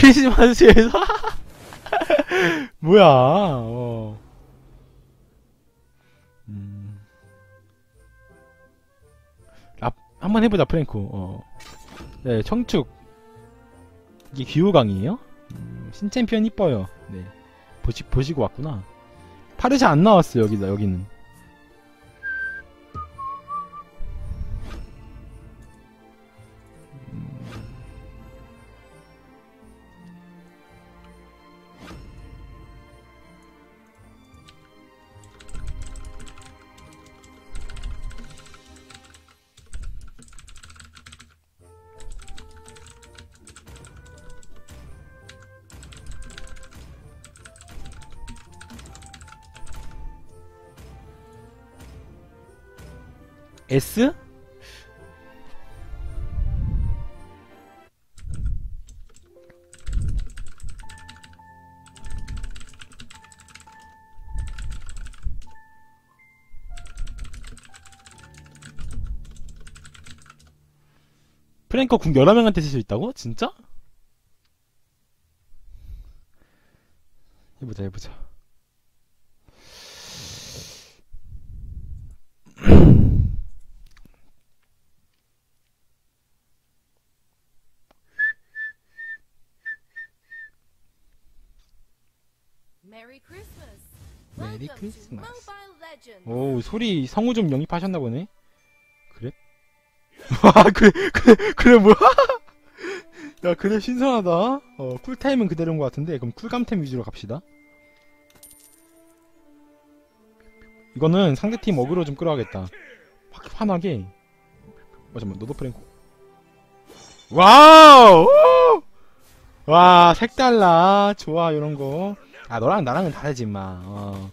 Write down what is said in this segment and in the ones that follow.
크리스마스에서 뭐야? 어. 음. 랍 한번 해보자 프랭코. 어. 네 청축 이게 기호강이에요? 음, 신챔피언 이뻐요. 네 보시 보시고 왔구나. 파르샤 안 나왔어 여기다 여기는. S? 프랭커 궁 여러 명한테 쓸 수 있다고? 진짜? 해보자 해보자 크리스마스. 오 소리 성우 좀 영입하셨나 보네? 그래? 아 그래 그래 그래 뭐야? 야 그래 신선하다. 어 쿨타임은 그대로인 것 같은데 그럼 쿨감템 위주로 갑시다. 이거는 상대팀 어그로 좀 끌어야겠다. 확 환하게. 어 잠깐만 너도 프랭코 와우! 우! 와 색달라. 좋아 요런거. 아 너랑 나랑은 다르지 마. 어.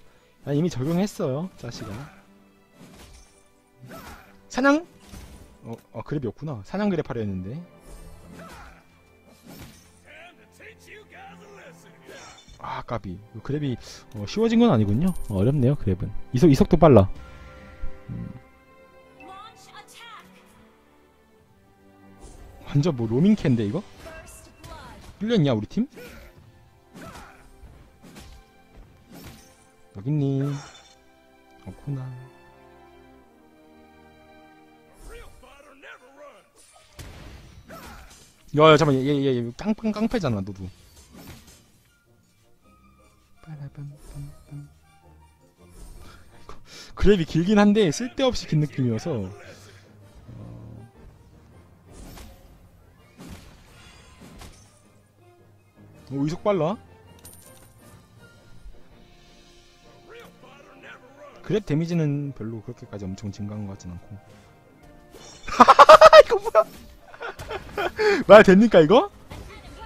난 이미 적용했어요, 자식아. 사냥? 어, 어 그랩이 없구나. 사냥 그랩 하려 했는데. 아, 까비. 이 그랩이 어, 쉬워진 건 아니군요. 어, 어렵네요, 그랩은. 이속, 이속도 빨라. 음. 완전 뭐 로밍캔데, 이거? First blood. 뚫렸냐, 우리 팀? 여깄니? 없구나. 야, 야, 잠깐만, 얘, 얘, 얘, 깡깡, 깡패잖아, 너도. 그랩이 길긴 한데, 쓸데없이 긴 느낌이어서. 어. 오, 이속 빨라? 그랩 데미지는 별로 그렇게까지 엄청 증가한 것 같진 않고. 이거 뭐야? 말 됩니까 이거?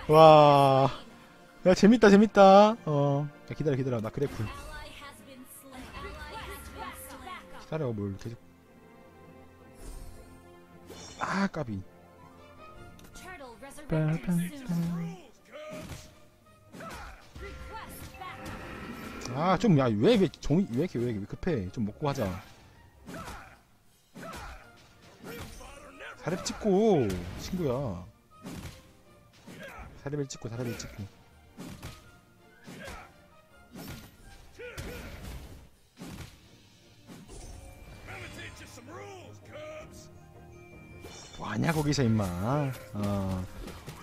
와, 야 재밌다 재밌다. 어, 야 기다려 기다려 나 been slain. 기다려 뭘 계속. 아 까비. 아 좀 야 왜왜 정이 왜 이렇게 왜 이렇게 급해? 좀 먹고 하자. 사렙 찍고 친구야. 사렙을 찍고 사렙을 찍고. 뭐하냐 거기서 임마. 어.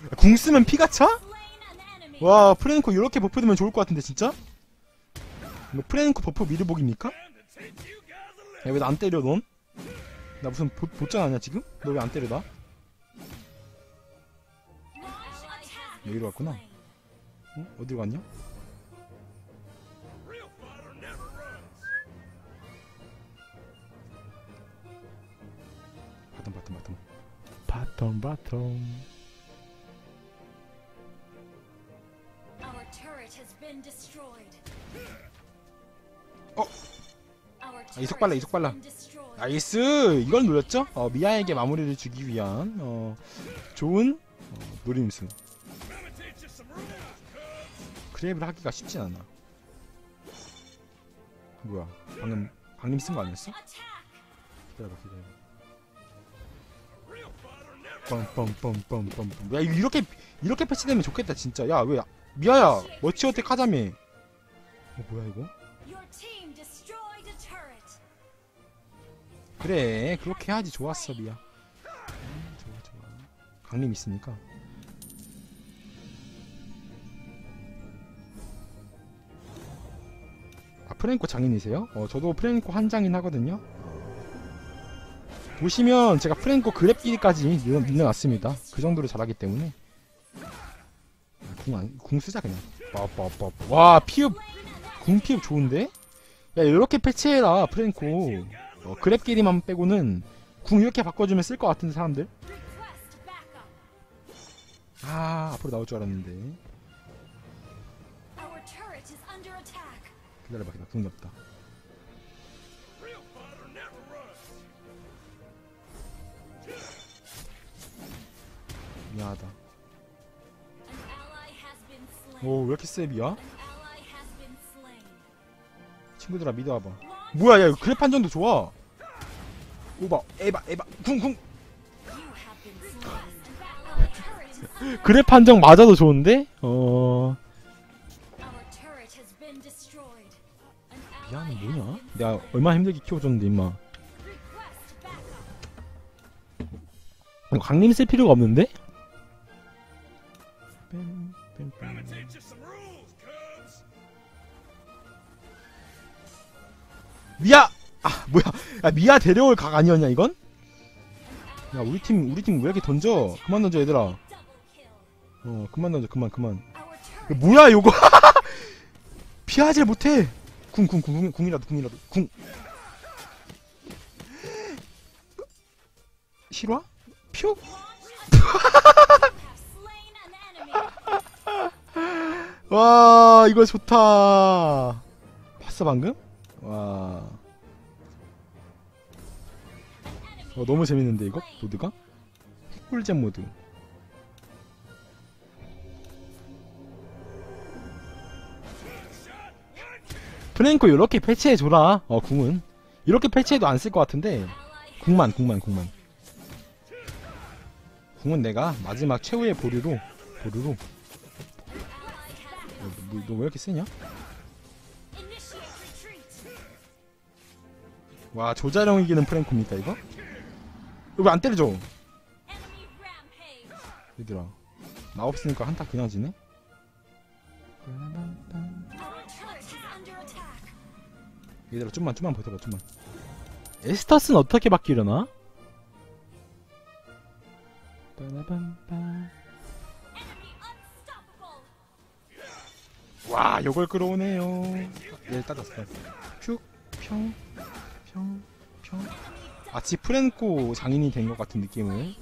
야, 궁 쓰면 피가 차? 와 프레ን코 이렇게 버프 되면 좋을 것 같은데 진짜? 이거 프레ን코 버프 미르복입니까? 야 왜 나 안 때려 넌? 나 무슨 보, 보장 아니야 지금? 너 왜 안 때려 나? 여기로 왔구나 어? 어디로 갔냐? 바텀 바텀 바텀 바텀 바텀 Our turret has been destroyed. 어? 아, 이속 빨라, turret 이속 has 빨라. been destroyed. 나이스 이걸 노렸죠? 어, 미아에게 마무리를 주기 위한 어, 좋은 어, 노림수 크랩을 하기가 쉽진 않아 뭐야 방금 방금 쓴 거 아니었어? 기다려봐 기다려봐 빰빰빰빰빰빰 야 이렇게 이렇게 패치되면 좋겠다 진짜 야 왜 미아야 머치어택 하자며 어 뭐야 이거 그래 그렇게 해야지. 좋았어 미아 음, 좋아 좋아. 강림 있으니까. 아 프랭코 장인이세요? 어 저도 프랭코 한 장인 하거든요. 보시면 제가 프랭코 그랩끼리까지 늘려- 늘려놨습니다. 그 정도로 잘하기 때문에. 궁, 안, 궁 쓰자 그냥. 빠빠빠. 와 피읍! 궁 피읍 좋은데? 야 이렇게 패치해라 프랭코 어, 그랩끼리만 빼고는 궁 이렇게 바꿔주면 쓸 것 같은 사람들. 아 앞으로 나올 줄 알았는데. 기다려봐 기다려 궁이 없다 미안하다 An ally has been slain. 오왜 이렇게 세 미야? An ally has been slain. 친구들아 믿어와봐 뭐야 야 그랩 판정도 좋아 오바 에바 에바 under 그랩 판정 맞아도 좋은데? 어... 미안이 ally 뭐냐? 내가. 얼마나 힘들게 키워줬는데 임마 강림 쓸 필요가 없는데? 미야! 아 뭐야 야 미야 데려올 각 아니었냐 이건? 야 우리 팀 우리 팀 왜 이렇게 던져 그만 던져 얘들아. 어 그만 던져 그만 그만 turret 뭐야 요거 피하질 못해 궁 궁 궁 궁이라도 궁이라도 궁 실화? 퓨? 와 이거 좋다 봤어 방금? 와. 어, 너무 재밌는데 이거? 모드가? 꿀잼 모드. 프랭코 이렇게 패치해 줘라. 어 궁은. 이렇게 패치해도 안 쓸 것 같은데. 궁만 궁만 궁만. 궁은 내가 마지막 최후의 보류로 보류로. 너왜 이렇게 세냐? 와 조자령 이기는 프랭코입니까 이거? 이거 왜안 때려줘. 얘들아 나 없으니까 한타 그냥 지네? 얘들아 좀만 좀만 버텨봐 좀만 에스터스는 어떻게 바뀌려나? 와 요걸 끌어오네요 얘 따졌어 퓨평 평 평. 마치 프랭코 장인이 된 것 같은 느낌을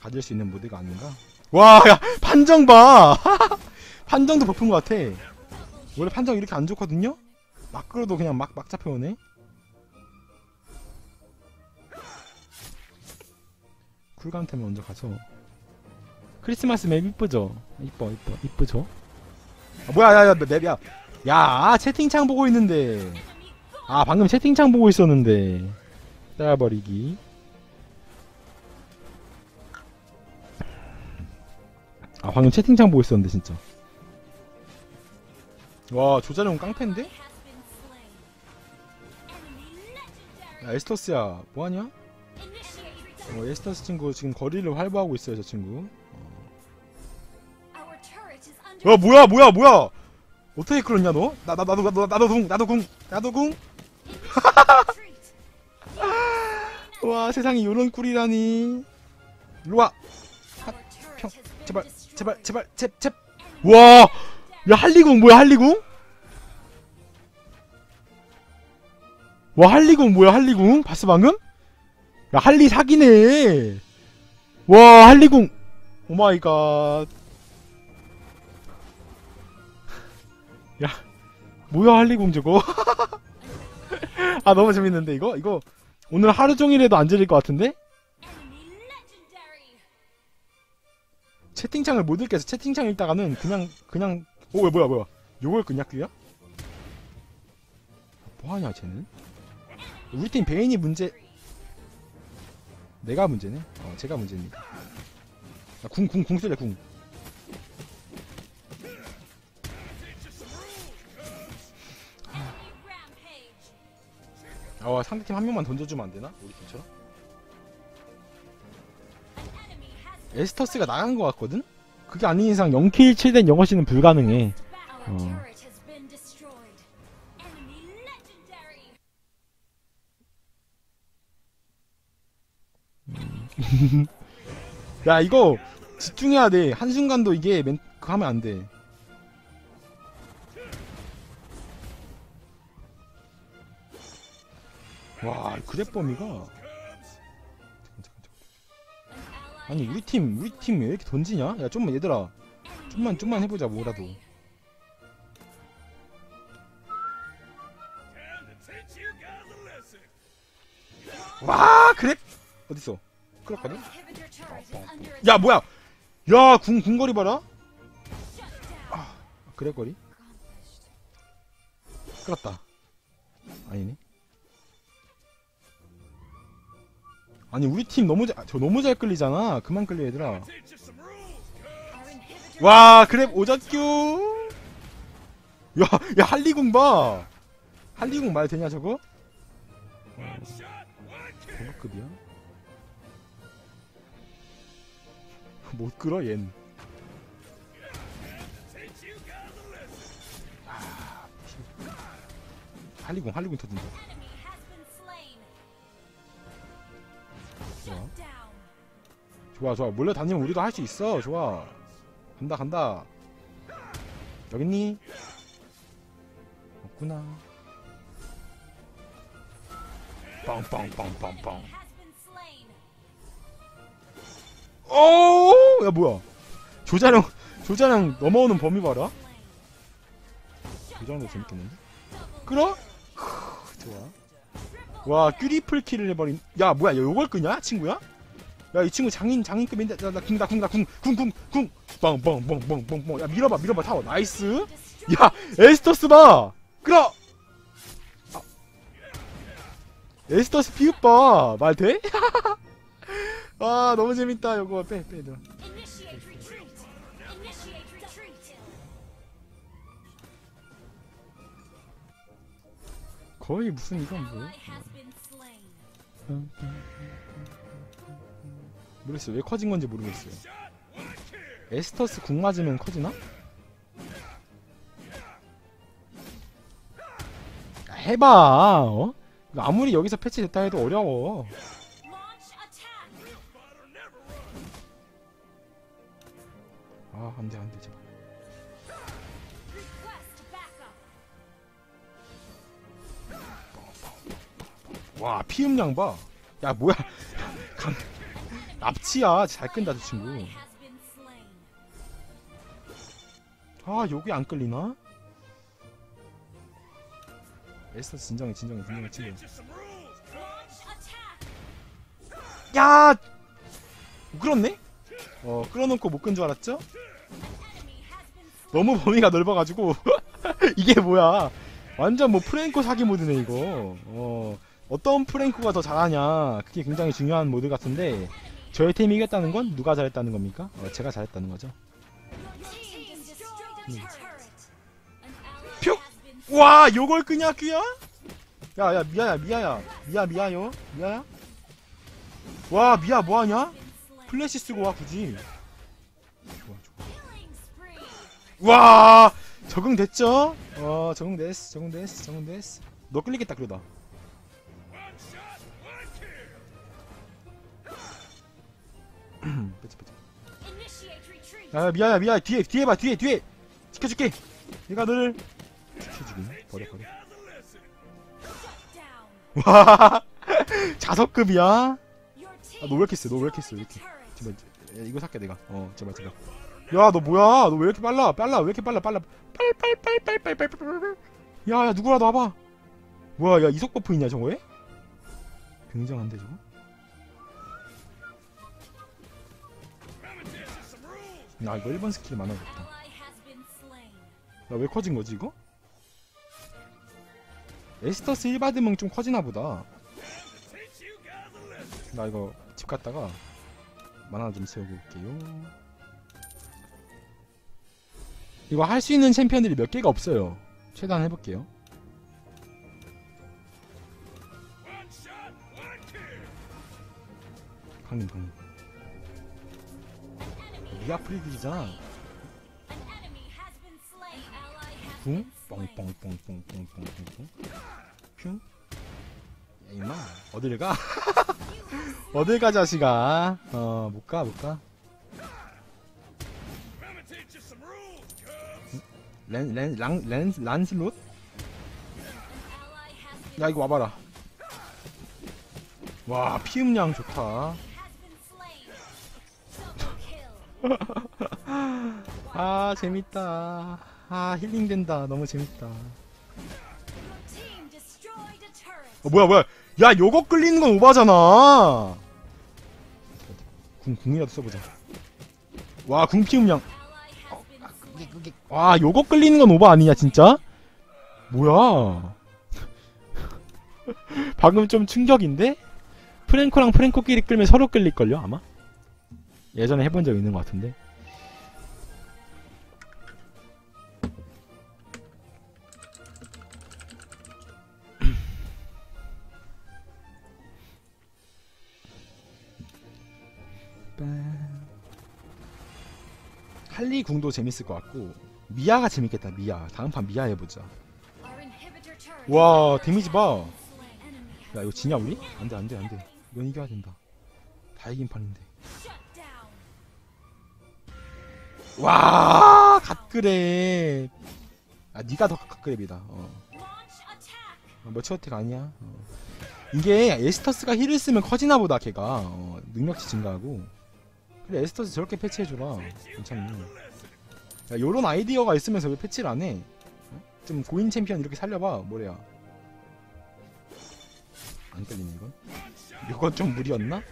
가질 수 있는 모드가 아닌가? 와 야 판정 봐. 판정도 높은 것 같아. 원래 판정 이렇게 안 좋거든요? 막 끌어도 그냥 막 막 잡혀오네? 쿨감템 먼저 가서. 크리스마스 맵 이쁘죠? 이뻐 이뻐 이쁘죠? 아, 뭐야 야 야 맵이야. 야 채팅창 보고 있는데 아 방금 채팅창 보고 있었는데 따라버리기 아 방금 채팅창 보고 있었는데 진짜 와 조자룡 깡패인데? 야 에스터스야 뭐하냐? 어, 에스터스 친구 지금 거리를 활보하고 있어요 저 친구 야 뭐야 뭐야 뭐야 어떻게 끌었냐 너? 나, 나, 나도 나도 나도 궁 나도 궁 나도 궁. 와 세상에 요런 꿀이라니 일로와 평, 제발. 제발 제발 잽잽 와! 야 할리궁 뭐야 할리궁? 와 할리궁 뭐야 할리궁? 봤어 방금? 야 할리 사기네 와 할리궁 오마이갓 야 뭐야 할리궁 저거 아 너무 재밌는데 이거? 이거 오늘 하루 종일해도 안 질릴 것 같은데? 채팅창을 못 읽겠어. 채팅창 읽다가는 그냥 그냥 오 뭐야 뭐야 요걸 그냥 끼야? 뭐하냐 쟤는? 우리 팀 베인이 문제 내가 문제네? 어 제가 문제니까 궁, 궁, 궁 쓸래, 궁. 아, 상대팀 한 명만 던져주면 안 되나? 우리 팀처럼? 에스터스가 나간 것 같거든? 그게 아닌 이상 0킬 7된 영어시는 불가능해. Enemy legendary. 야, 이거 집중해야 돼. 한순간도 이게 멘, 하면 안 돼. 와, 그랩 범위가. 아니, 우리 팀, 우리 팀 왜 이렇게 던지냐? 야, 좀만, 얘들아. 좀만, 좀만 해보자, 뭐라도. 와, 그랩! 어딨어? 끌었거든? 야, 뭐야! 야, 궁, 궁거리 봐라? 그랩거리? Accomplished. 끌었다. 아니네. 아니 우리 팀 너무 잘, 저 너무 잘 끌리잖아. 그만 끌려 얘들아. 와 그랩 오졌규. 야, 야 할리궁 봐. 할리궁 말 되냐 저거? 어, 고급급이야? 못 끌어 얜. 아, 할리궁 할리궁 터진다. 좋아. 좋아 좋아 몰래 다니면 우리도 할 수 있어 좋아 간다 간다 여깄니? 없구나 빵빵빵빵빵 Has been slain. 오! 야 뭐야 조자령 조자령 넘어오는 범위 봐라. 이 정도 재밌겠는데? 크, 좋아 와 큐리플 킬을 해버린 야 뭐야 요걸 끄냐 친구야? 야 이 친구 장인 장인급인데 나나 궁다 궁다 궁궁궁궁 빵빵빵빵빵빵 야 밀어봐 밀어봐 타워 나이스 야 에스터스 봐 끌어 아. 에스터스 피읍 봐말 돼? 아 너무 재밌다 요거 빼빼 얘들아. 거의 무슨 이건 뭐 slain. 모르겠어요 왜 커진 건지 모르겠어요 에스터스 궁 맞으면 커지나? 야, 해봐 어? 아무리 여기서 패치됐다 해도 어려워 Launch attack. 아 안 돼 안 돼 와 피음량 봐야 뭐야 강 납치야 잘 끈다 저 친구. 아 여기 안 끌리나? 에스터스 진정해 진정해 진정해 attack. 야 끌었네? 어 끌어놓고 못 끈 줄 알았죠? 너무 범위가 넓어가지고 이게 뭐야 완전 뭐 프랭코 사기 모드네 이거 어 어떤 프랭코가 더 잘하냐 그게 굉장히 중요한 모드 같은데 저의 팀이 이겼다는 건 누가 잘했다는 겁니까? 어, 제가 잘했다는 거죠 퓨! 와 요걸 끄냐 끄야? 야야 미아야 미아야 미아 미아요 미아야? 와 미아 뭐하냐? 플래시 쓰고 와 굳이 좋아 좋아. 와 적응됐죠? 어 적응됐어 적응됐어 적응됐어 너 끌리겠다 그러다 아, 빼지 빼지 미안해. 뒤에 뒤에 봐 뒤에 뒤에. 지켜줄게. 내가 늘 지켜주기 버려 버려. 와 자석급이야? 아, 너왜 이렇게 너왜 이렇게 세 이렇게. 제발 이거 살게 내가. 어 제발 제발. 야너 뭐야? 너 왜 이렇게 빨라? 빨라. 왜 이렇게 빨라? 빨라. 빨빨빨빨빨빨빨 야야 누구라도 와봐. 뭐야 야 이석 버프 있냐 저거에? 굉장한데 저거? 야 이거 1번 스킬이 많아졌다. 야왜 커진 거지 이거? 에스터스 1 받으면 좀 커지나 보다 나 이거 집 갔다가 만화 좀 세우고 올게요. 이거 할 수 있는 챔피언들이 몇 개가 없어요. 최대한 해볼게요. 강림 강림. 네가 프리딜이잖아 붕? 뽕뽕뽕뽕뽕뽕뽕 퓨? 야 임마 어딜 가? 어딜 가 자식아 어 못가 못가 렌, 렌, 랑, 렌, 란슬롯? 야 이거 와봐라 와 피음량 좋다 아 재밌다. 아 힐링 된다. 너무 재밌다. 어 뭐야 뭐야? 야 요거 끌리는 건 오바잖아. 궁 궁이라도 써보자. 피음량. Has been slain. 와 요거 끌리는 건 오바 아니냐 진짜? 뭐야? 방금 좀 충격인데? 프랭코랑 프랭코끼리 끌면 서로 끌릴걸요 아마? 예전에 해본 적 있는 것 같은데 할리 궁도 재밌을 것 같고 미아가 재밌겠다 미아 다음 판 미아 해보자. 와 데미지 봐 slain. Enemy has 야 이거 지냐 우리? 안돼 안돼 안돼 이건 이겨야 된다 다 이긴 판인데. 와 갓그랩 아 니가 더 갓그랩이다 어. Launch attack. 어, 머치 어택 아니야 어. 이게 에스터스가 힐을 쓰면 커지나 보다 걔가 어, 능력치 증가하고 그래 에스터스 저렇게 패치해줘라 괜찮네 야 요런 아이디어가 있으면서 왜 패치를 안해 어? 좀 고인 챔피언 이렇게 살려봐 뭐래야 안 끌리네 이건 이건 좀 무리였나?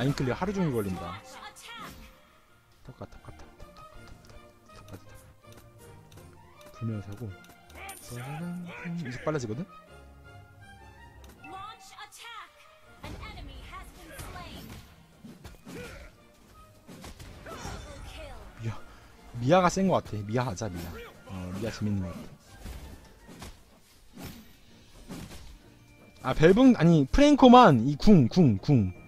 라인 클리어 하루 종일 걸린다 attack. 턱가 턱가 턱 턱가 턱가 불면서 하고 이속 빨라지거든? Kill. 미아가 센 것 같아 미아 하자 미아 어 미아 재밌는 것 같아 아 벨붕 아니 프랭코만 이 궁 궁 궁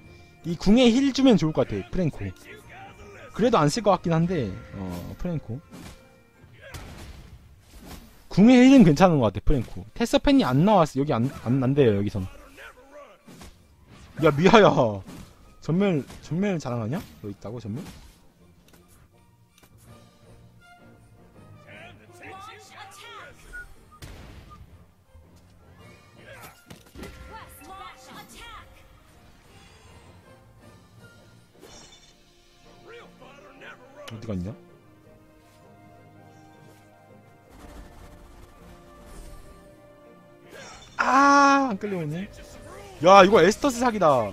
이 궁에 힐 주면 좋을 것 같아 프랭코. 그래도 안 쓸 것 같긴 한데 어 프랭코. 궁의 힐은 괜찮은 것 같아 프랭코. 테서펜이 안 나왔어 여기 안, 안, 안 돼요 여기선. 야 미아야. 전멸 전멸 자랑하냐? 너 있다고 전멸? 어디 갔냐? 아, 안 끌려오네. 야, 이거 에스터스 사기다.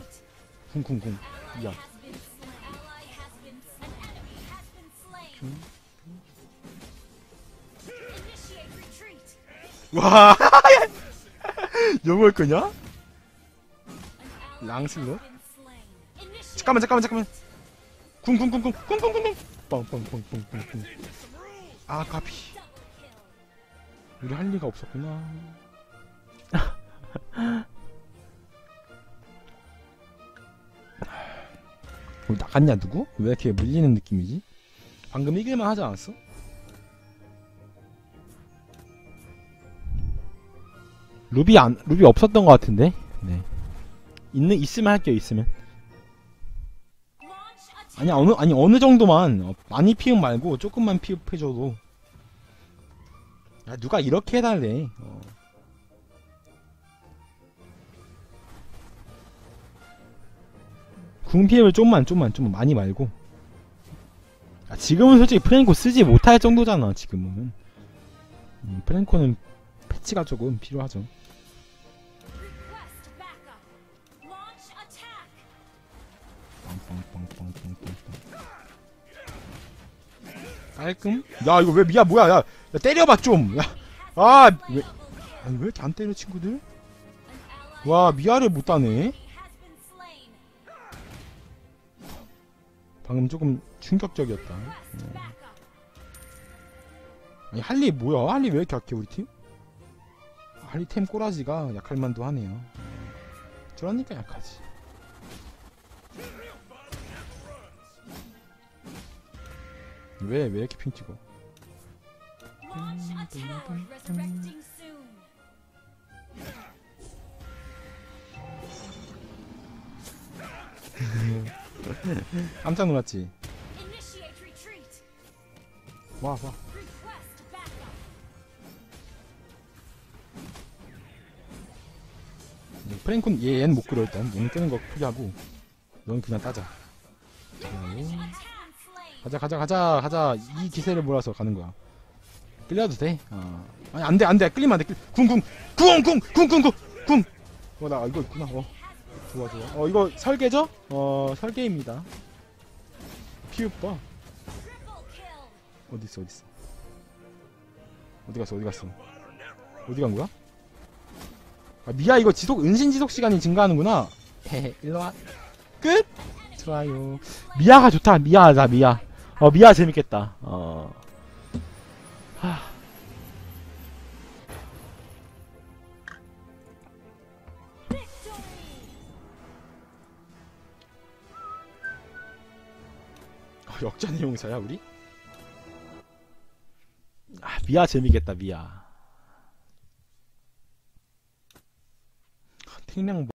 쿵쿵쿵. 야. 와? An ally 랑슬로? 잠깐만, 잠깐만, 잠깐만. 쿵쿵쿵쿵, 쿵쿵쿵쿵. 뻥뻥뻥뻥뻥뻥. 아, 까비. 우리 할 리가 없었구나. 우리 나갔냐 누구? 왜 이렇게 물리는 느낌이지? 방금 이길만 하지 않았어? 루비 안 루비 없었던 것 같은데. 네. 있는 있으면 할게요 있으면. 아니 어느 아니 어느 정도만 어, 많이 피움 말고 조금만 피업해줘도. 야 누가 이렇게 해달래. 어. 궁 피해를 좀만 좀만 좀 많이 말고. 아, 지금은 솔직히 프랭코 쓰지 못할 정도잖아 지금은. 음, 프랭코는 패치가 조금 필요하죠. 깔끔? 야 이거 왜 미야 뭐야 야, 야 때려봐 좀야아왜 아니 왜 안 때려 친구들? 와 미아를 못 따네. 방금 조금 충격적이었다 backup. 아니 할리 뭐야 할리 왜 이렇게 약해 우리 팀? 할리 템 꼬라지가 약할 만도 하네요 저러니까 약하지 왜 왜 이렇게 핑 찍어. 깜짝 놀랐지 Initiate retreat. 와와 Request backup. 프랭크는 얘, 얘는 못 끌어 일단 얘는 뜨는 거 포기하고 넌 그냥 따자 가자 가자 가자 가자. 이 기세를 몰아서 가는 거야. 끌려도 돼? 어. 아니 안돼 안돼. 끌리면 안돼. 궁궁 궁궁 궁궁궁 어나 이거 있구나. 어. 좋아 좋아. 어 이거 설계죠? 어 설계입니다. 피읍봐 Triple kill. 어디 있어 어디 있어? 어디 갔어 어디 갔어? 어디 간 거야? 아 미야 이거 지속 은신 지속 시간이 증가하는구나. 헤헤 일로 와 끝! 좋아요 미아가 좋다. 미아하자 미아 어 미아 재밌겠다. 어. 어, 역전의 용사야 우리? 아 미아 재밌겠다 미아. 탱량